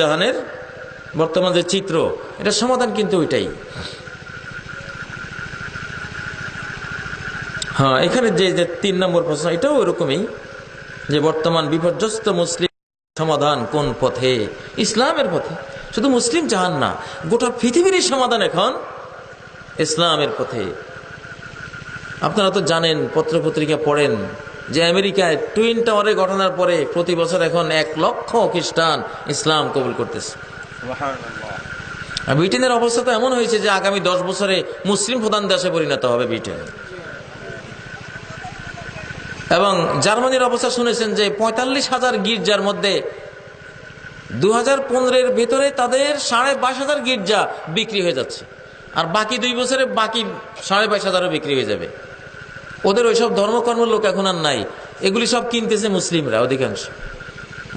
জাহানের বর্তমান যে চিত্র, এটা সমাধান কিন্তু ওইটাই। হ্যাঁ এখানে যে যে তিন নম্বর প্রশ্ন, এটাও ওরকমই যে বর্তমান বিপর্যস্ত মুসলিম সমাধান কোন পথে? ইসলামের পথে। শুধু মুসলিম জাহান না, গোটা পৃথিবীরই সমাধান এখন ইসলামের পথে। আপনারা তো জানেন, পত্রপত্রিকা পড়েন যে আমেরিকায় টুইন টাওয়ারের ঘটনার পরে প্রতি বছর এখন এক লক্ষ খ্রিস্টান ইসলাম কবুল করতেছে। ব্রিটেনের অবস্থা তো এমন হয়েছে যে আগামী দশ বছরে মুসলিম প্রধান দেশে পরিণত হবে ব্রিটেন। এবং জার্মানির অবস্থা শুনেছেন যে পঁয়তাল্লিশ হাজার গির্জার মধ্যে দু হাজার পনেরোর ভেতরে তাদের সাড়ে বাইশ হাজার গির্জা বিক্রি হয়ে যাচ্ছে। আর বাকি দুই বছরে বাকি সাড়ে বাইশ হাজারও বিক্রি হয়ে যাবে। ওদের ওইসব ধর্মকর্ম লোক এখন আর নাই। এগুলি সব কিনতেছে মুসলিমরা অধিকাংশ।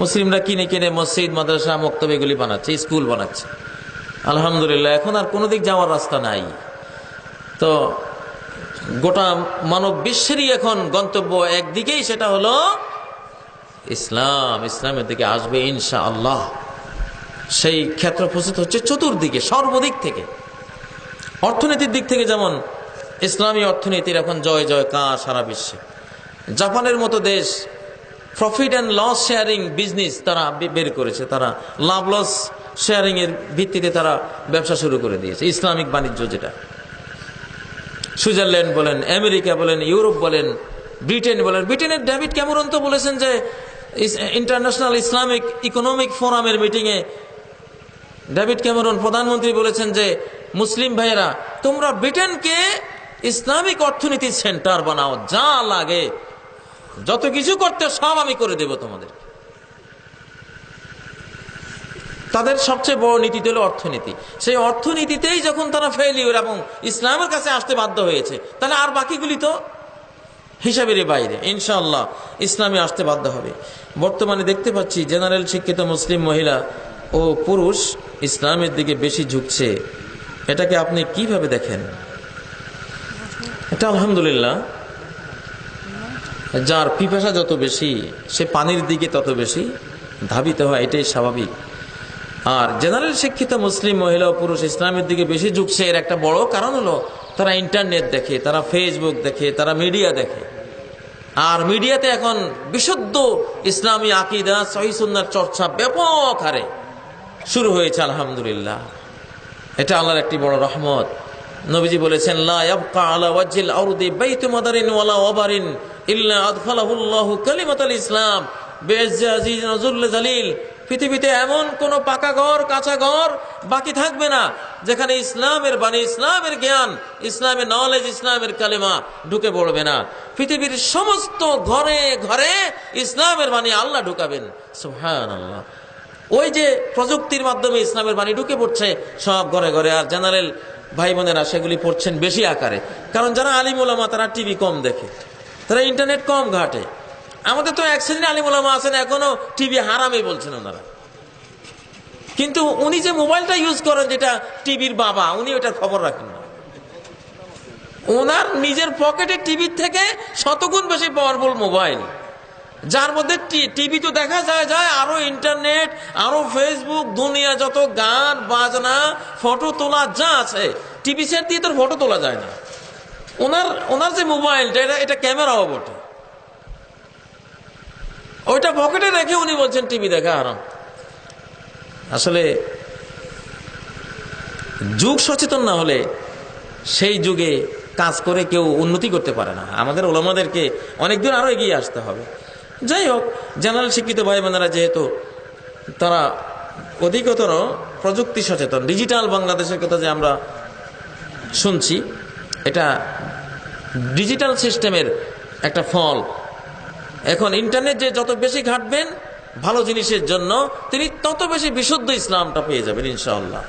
মুসলিমরা কিনে কিনে মসজিদ, মাদ্রাসা, মক্তব এগুলি বানাচ্ছে, স্কুল বানাচ্ছে। আলহামদুলিল্লাহ, এখন আর কোনো দিক যাওয়ার রাস্তা নাই। তো গোটা মানব বিশ্বেরই এখন গন্তব্য একদিকেই, সেটা হলো ইসলাম। ইসলামের দিকে আসবে ইনশা আল্লাহ সেই ক্ষেত্র প্রস্তুত হচ্ছে চতুর্দিকে, সর্বদিক থেকে। অর্থনীতির দিক থেকে যেমন ইসলামী অর্থনীতির এখন জয় জয় কা সারা বিশ্বে। জাপানের মতো দেশ profit and loss sharing business তারা বের করেছে। তারা লাভ লস শেয়ারিং এর ভিত্তিতে তারা ব্যবসা শুরু করে দিয়েছে। ইসলামিক বাণিজ্য যেটা। সুইজারল্যান্ড বলেন, আমেরিকা বলেন, ইউরোপ বলেন, ব্রিটেন বলেন। ব্রিটেনের ডেভিড ক্যামেরন তো বলেছেন যে ইন্টারন্যাশনাল ইসলামিক ইকোনমিক ফোরামের মিটিংয়ে ডেভিড ক্যামেরন প্রধানমন্ত্রী বলেছেন যে, মুসলিম ভাইয়েরা, তোমরা ব্রিটেনকে ইসলামিক অর্থনীতির সেন্টার বানাও, যা লাগে। যত কিছু করতে সব আমি করে দেব তোমাদের। তাদের সবচেয়ে বড় নীতি হলো অর্থনীতি। সেই অর্থনীতিতেই যখন তারা ফেলিওর এবং ইসলামের কাছে আসতে বাধ্য হয়েছে, তাহলে আর বাকিগুলি তো হিসাবের বাইরে। ইনশাআল্লাহ, ইসলামে আসতে বাধ্য হবে। বর্তমানে দেখতে পাচ্ছি জেনারেল শিক্ষিত মুসলিম মহিলা ও পুরুষ ইসলামের দিকে বেশি ঝুঁকছে। এটাকে আপনি কীভাবে দেখেন? এটা আলহামদুলিল্লাহ। যার পিপাসা যত বেশি, সে পানির দিকে তত বেশি ধাবিত হয়, এটাই স্বাভাবিক। আর জেনারেল শিক্ষিত মুসলিম মহিলা ও পুরুষ ইসলামের দিকে বেশি ঝুঁকছে, এর একটা বড় কারণ হলো তারা ইন্টারনেট দেখে, তারা ফেসবুক দেখে, তারা মিডিয়া দেখে। আর মিডিয়াতে এখন বিশুদ্ধ ইসলামী আকিদা সহিসুন্নার চর্চা ব্যাপক হারে শুরু হয়েছে, আলহামদুলিল্লাহ। এটা আল্লাহর একটি বড় রহমত। নবীজি বলেছেন আলা ওয়ালা ইসলাম। নজরুল জালিল, পৃথিবীতে এমন কোন পাকা ঘর, কাঁচা ঘর বাকি থাকবে না, যেখানে ইসলামের বাণী, ইসলামের জ্ঞান, ইসলামের নলেজ ইসলামের কালেমা ঢুকে পড়বে না। পৃথিবীর সমস্ত ঘরে ঘরে ইসলামের বাণী আল্লাহ ঢুকাবেন। সুবহানাল্লাহ। ওই যে প্রযুক্তির মাধ্যমে ইসলামের বাণী ঢুকে পড়ছে, সব ঘরে ঘরে। আর জেনারেল ভাই বোনেরা সেগুলি পড়ছেন বেশি আকারে। কারণ যারা আলিম ওলামা তারা টিভি কম দেখে, তারা ইন্টারনেট কম ঘাটে। আমাদের তো এক শ্রেণির আলিম ওলামা আছেন, এখনও টিভি হারামে বলছেন ওনারা। কিন্তু উনি যে মোবাইলটা ইউজ করেন, যেটা টিভির বাবা, উনি ওটার খবর রাখেন না। ওনার নিজের পকেটে টিভির থেকে শতগুণ বেশি পাওয়ারফুল মোবাইল যার মধ্যে টিভি তো দেখা যায় যায়, আরও ইন্টারনেট আরও ফেসবুক দুনিয়া যত গান, বাজনা ফটো তোলা যা আছে, টিভি সেট দিয়ে তোর ফটো তোলা যায় না। ওনার ওনার যে মোবাইলটা, এটা এটা ক্যামেরাও বটে। ওইটা পকেটে রেখে উনি বলছেন, টিভি দেখা আরাম আসলে যুগ সচেতন না হলে সেই যুগে কাজ করে কেউ উন্নতি করতে পারে না। আমাদের ওলামাদেরকে অনেক দূর আরও এগিয়ে আসতে হবে। যাই হোক জেনারেল শিক্ষিত ভাই বোনেরা যেহেতু তারা অধিকতর প্রযুক্তি সচেতন ডিজিটাল বাংলাদেশের কথা যে আমরা শুনছি, এটা ডিজিটাল সিস্টেমের একটা ফল। এখন ইন্টারনেট যে যত বেশি ঘাটবেন, ভালো জিনিসের জন্য তিনি তত বেশি বিশুদ্ধ ইসলামটা পেয়ে যাবেন, ইনশাআল্লাহ।